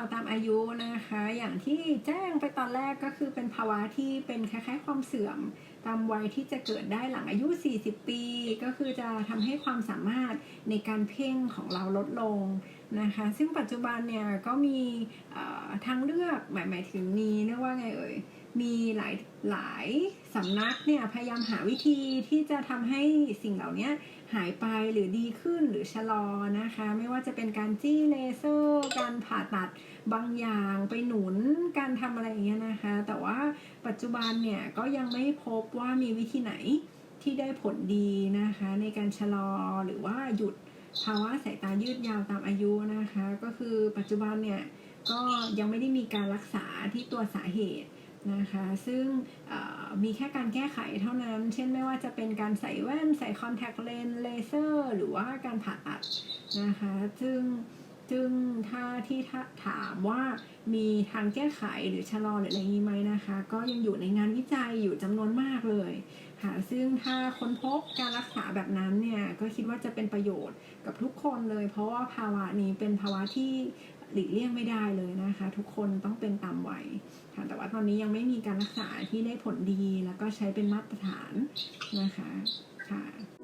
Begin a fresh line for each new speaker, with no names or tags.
าตามอายุนะคะ อย่างที่แจ้งไปตอนแรกก็คือเป็นภาวะที่เป็นคล้ายๆความเสื่อม ตามวัยที่จะเกิดได้หลังอายุ 40 ปี ก็คือจะทำให้ความสามารถในการเพ่งของเราลดลง นะคะ ซึ่งปัจจุบันเนี่ยก็มีทางเลือกหมายหมายถึงมีเรียกว่าไงเอ่ยมีหลายหลายสำนักเนี่ยพยายามหาวิธีที่จะทำให้สิ่งเหล่านี้หายไปหรือดีขึ้นหรือชะลอนะคะ ไม่ว่าจะเป็นการจี้เลเซอร์ การผ่าตัดบางอย่างไปหนุนการทำอะไรอย่างเงี้ยนะคะ แต่ว่าปัจจุบันเนี่ยก็ยังไม่พบว่ามีวิธีไหนที่ได้ผลดีนะคะ ในการชะลอหรือว่าหยุด ภาวะสายตายืดยาวตามอายุนะคะ ก็คือปัจจุบันเนี่ยก็ยังไม่ได้มีการรักษาที่ตัวสาเหตุนะคะ ซึ่งมีแค่การแก้ไขเท่านั้น เช่นไม่ว่าจะเป็นการใส่แว่น ใส่คอนแทคเลนส์เลเซอร์ หรือว่าการผ่าตัดนะคะ ซึ่ง ซึ่งถ้าที่ถาถามว่ามีทางแก้ไขหรือชะลอหรืออะไรนี้ไหมนะคะ ก็ยังอยู่ในงานวิจัยอยู่จำนวนมากเลยค่ะซึ่งถ้าค้นพบการรักษาแบบนั้นเนี่ยก็คิดว่าจะเป็นประโยชน์กับทุกคนเลย เพราะว่าภาวะนี้เป็นภาวะที่หลีกเลี่ยงไม่ได้เลยนะคะ ทุกคนต้องเป็นตามวัยค่ะแต่ว่าตอนนี้ยังไม่มีการรักษาที่ได้ผลดีแล้วก็ใช้เป็นมาตรฐานนะคะค่ะ